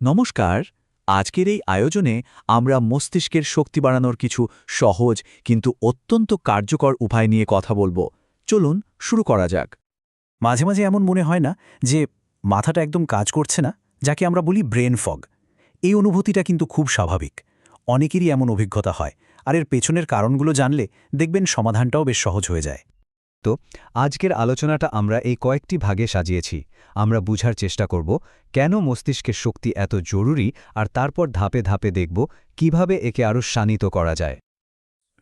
নমস্কার, আজকের এই আয়োজনে আমরা মস্তিষ্কের শক্তি বাড়ানোর কিছু সহজ কিন্তু অত্যন্ত কার্যকর উপায় নিয়ে কথা বলব। চলুন শুরু করা যাক। মাঝে মাঝে এমন মনে হয় না যে মাথাটা একদম কাজ করছে না, যাকে আমরা বলি ব্রেন ফগ। এই অনুভূতিটা কিন্তু খুব স্বাভাবিক। অনেকেরই এমন অভিজ্ঞতা হয়, আর এর পেছনের কারণগুলো জানলে দেখবেন সমাধানটাও বেশ সহজ হয়ে যায়। আজকের আলোচনাটা আমরা এই কয়েকটি ভাগে সাজিয়েছি। আমরা বুঝার চেষ্টা করব, কেন মস্তিষ্কের শক্তি এত জরুরি আর তারপর ধাপে ধাপে দেখব কীভাবে একে আরও শানিত করা যায়।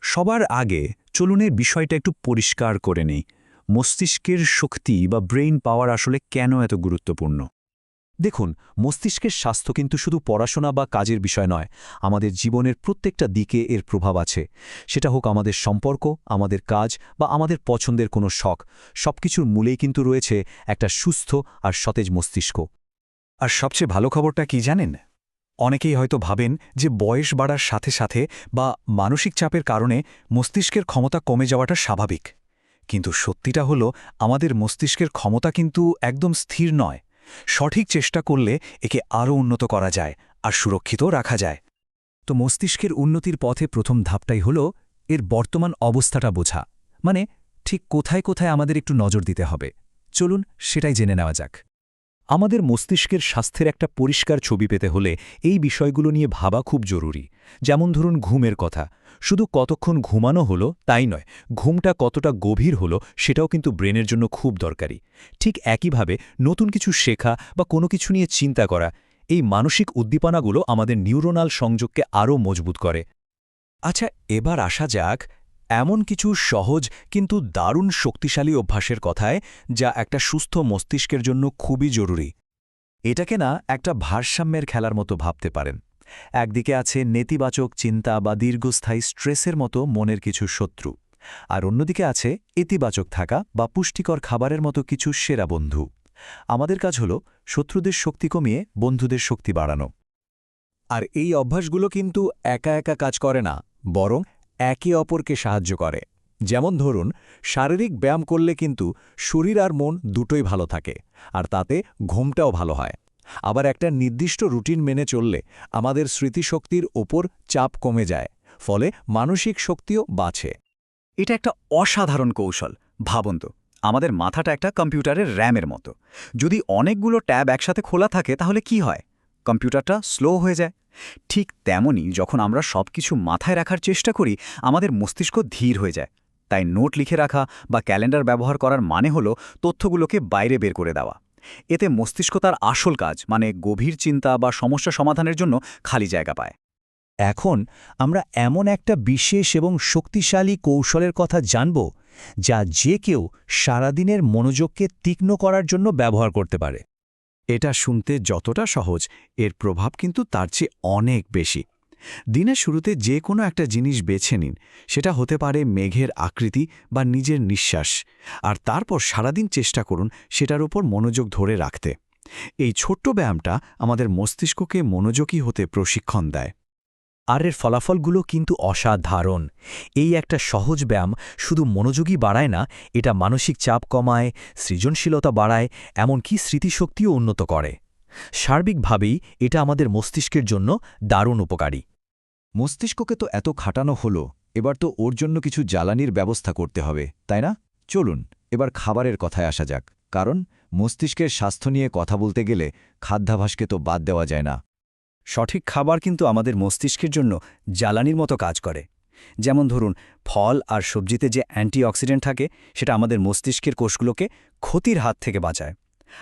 সবার আগে চলুনের বিষয়টা একটু পরিষ্কার করে নেই। মস্তিষ্কের শক্তি বা ব্রেইন পাওয়ার আসলে কেন এত গুরুত্বপূর্ণ? দেখুন, মস্তিষ্কের স্বাস্থ্য কিন্তু শুধু পড়াশোনা বা কাজের বিষয় নয়, আমাদের জীবনের প্রত্যেকটা দিকে এর প্রভাব আছে। সেটা হোক আমাদের সম্পর্ক, আমাদের কাজ বা আমাদের পছন্দের কোনো শখ, সবকিছুর মূলেই কিন্তু রয়েছে একটা সুস্থ আর সতেজ মস্তিষ্ক। আর সবচেয়ে ভালো খবরটা কি জানেন? অনেকেই হয়তো ভাবেন যে বয়স বাড়ার সাথে সাথে বা মানসিক চাপের কারণে মস্তিষ্কের ক্ষমতা কমে যাওয়াটা স্বাভাবিক। কিন্তু সত্যিটা হলো, আমাদের মস্তিষ্কের ক্ষমতা কিন্তু একদম স্থির নয়। সঠিক চেষ্টা করলে একে আরও উন্নত করা যায় আর সুরক্ষিত রাখা যায়। তো মস্তিষ্কের উন্নতির পথে প্রথম ধাপটাই হল এর বর্তমান অবস্থাটা বোঝা। মানে ঠিক কোথায় কোথায় আমাদের একটু নজর দিতে হবে। চলুন সেটাই জেনে নেওয়া যাক। আমাদের মস্তিষ্কের স্বাস্থ্যের একটা পরিষ্কার ছবি পেতে হলে এই বিষয়গুলো নিয়ে ভাবা খুব জরুরি। যেমন ধরুন ঘুমের কথা। শুধু কতক্ষণ ঘুমানো হলো তাই নয়, ঘুমটা কতটা গভীর হলো সেটাও কিন্তু ব্রেনের জন্য খুব দরকারি। ঠিক একইভাবে নতুন কিছু শেখা বা কোনো কিছু নিয়ে চিন্তা করা, এই মানসিক উদ্দীপনাগুলো আমাদের নিউরোনাল সংযোগকে আরও মজবুত করে। আচ্ছা এবার আসা যাক এমন কিছু সহজ কিন্তু দারুণ শক্তিশালী অভ্যাসের কথায় যা একটা সুস্থ মস্তিষ্কের জন্য খুবই জরুরি। এটাকে না একটা ভারসাম্যের খেলার মতো ভাবতে পারেন। একদিকে আছে নেতিবাচক চিন্তা বা দীর্ঘস্থায়ী স্ট্রেসের মতো মনের কিছু শত্রু। আর অন্যদিকে আছে ইতিবাচক থাকা বা পুষ্টিকর খাবারের মতো কিছু সেরা বন্ধু। আমাদের কাজ হল শত্রুদের শক্তি কমিয়ে বন্ধুদের শক্তি বাড়ানো। আর এই অভ্যাসগুলো কিন্তু একা একা কাজ করে না, বরং একে অপরকে সাহায্য করে। যেমন ধরুন, শারীরিক ব্যায়াম করলে কিন্তু শরীর আর মন দুটোই ভালো থাকে, আর তাতে ঘুমটাও ভালো হয়। আবার একটা নির্দিষ্ট রুটিন মেনে চললে আমাদের স্মৃতিশক্তির ওপর চাপ কমে যায়, ফলে মানসিক শক্তিও বাঁচে। এটা একটা অসাধারণ কৌশল ভাবন্ত আমাদের মাথাটা একটা কম্পিউটারের র্যামের মতো। যদি অনেকগুলো ট্যাব একসাথে খোলা থাকে তাহলে কি হয়? কম্পিউটারটা স্লো হয়ে যায়। ঠিক তেমনই যখন আমরা সব কিছু মাথায় রাখার চেষ্টা করি, আমাদের মস্তিষ্ক ধীর হয়ে যায়। তাই নোট লিখে রাখা বা ক্যালেন্ডার ব্যবহার করার মানে হলো তথ্যগুলোকে বাইরে বের করে দেওয়া। এতে মস্তিষ্ক তার আসল কাজ মানে গভীর চিন্তা বা সমস্যা সমাধানের জন্য খালি জায়গা পায়। এখন আমরা এমন একটা বিশেষ এবং শক্তিশালী কৌশলের কথা জানব, যা যে কেউ সারাদিনের মনোযোগকে তীক্ষ্ণ করার জন্য ব্যবহার করতে পারে। এটা শুনতে যতটা সহজ, এর প্রভাব কিন্তু তার চেয়ে অনেক বেশি। দিনের শুরুতে যে কোনো একটা জিনিস বেছে নিন, সেটা হতে পারে মেঘের আকৃতি বা নিজের নিঃশ্বাস, আর তারপর সারাদিন চেষ্টা করুন সেটার উপর মনোযোগ ধরে রাখতে। এই ছোট্ট ব্যায়ামটা আমাদের মস্তিষ্ককে মনোযোগী হতে প্রশিক্ষণ দেয়। আর এর ফলাফলগুলো কিন্তু অসাধারণ। এই একটা সহজ ব্যায়াম শুধু মনোযোগী বাড়ায় না, এটা মানসিক চাপ কমায়, সৃজনশীলতা বাড়ায়, এমনকি স্মৃতিশক্তিও উন্নত করে। সার্বিকভাবেই এটা আমাদের মস্তিষ্কের জন্য দারুণ উপকারী। মস্তিষ্ককে তো এত খাটানো হলো, এবার তো ওর জন্য কিছু জ্বালানির ব্যবস্থা করতে হবে, তাই না? চলুন, এবার খাবারের কথায় আসা যাক। কারণ মস্তিষ্কের স্বাস্থ্য নিয়ে কথা বলতে গেলে খাদ্যাভাসকে তো বাদ দেওয়া যায় না। সঠিক খাবার কিন্তু আমাদের মস্তিষ্কের জন্য জ্বালানির মতো কাজ করে। যেমন ধরুন, ফল আর সবজিতে যে অ্যান্টিঅক্সিডেন্ট থাকে, সেটা আমাদের মস্তিষ্কের কোষগুলোকে ক্ষতির হাত থেকে বাঁচায়।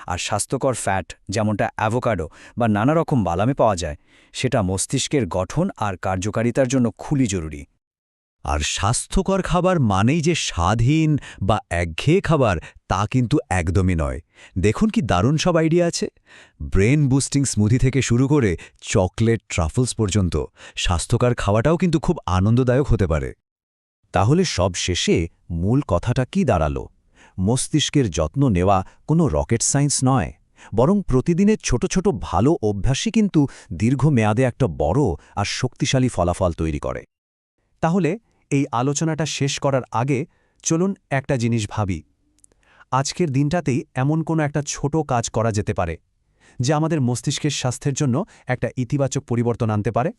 আর স্বাস্থ্যকর ফ্যাট, যেমনটা অ্যাভোকাডো বা নানা রকম বালামে পাওয়া যায়, সেটা মস্তিষ্কের গঠন আর কার্যকারিতার জন্য খুলি জরুরি। আর স্বাস্থ্যকর খাবার মানেই যে স্বাধীন বা একঘেয়ে খাবার, তা কিন্তু একদমই নয়। দেখুন কি দারুণ সব আইডিয়া আছে। ব্রেন বুস্টিং স্মুদি থেকে শুরু করে চকলেট, ট্রাফলস পর্যন্ত স্বাস্থ্যকর খাওয়াটাও কিন্তু খুব আনন্দদায়ক হতে পারে। তাহলে সব শেষে মূল কথাটা কি দাঁড়াল? মস্তিষ্কের যত্ন নেওয়া কোনো রকেট সায়েন্স নয়। বরং প্রতিদিনের ছোট ছোট ভালো অভ্যাসই কিন্তু দীর্ঘমেয়াদে একটা বড় আর শক্তিশালী ফলাফল তৈরি করে। তাহলে এই আলোচনাটা শেষ করার আগে চলুন একটা জিনিস ভাবি। আজকের দিনটাতেই এমন কোনো একটা ছোট কাজ করা যেতে পারে, যে আমাদের মস্তিষ্কের স্বাস্থ্যের জন্য একটা ইতিবাচক পরিবর্তন আনতে পারে।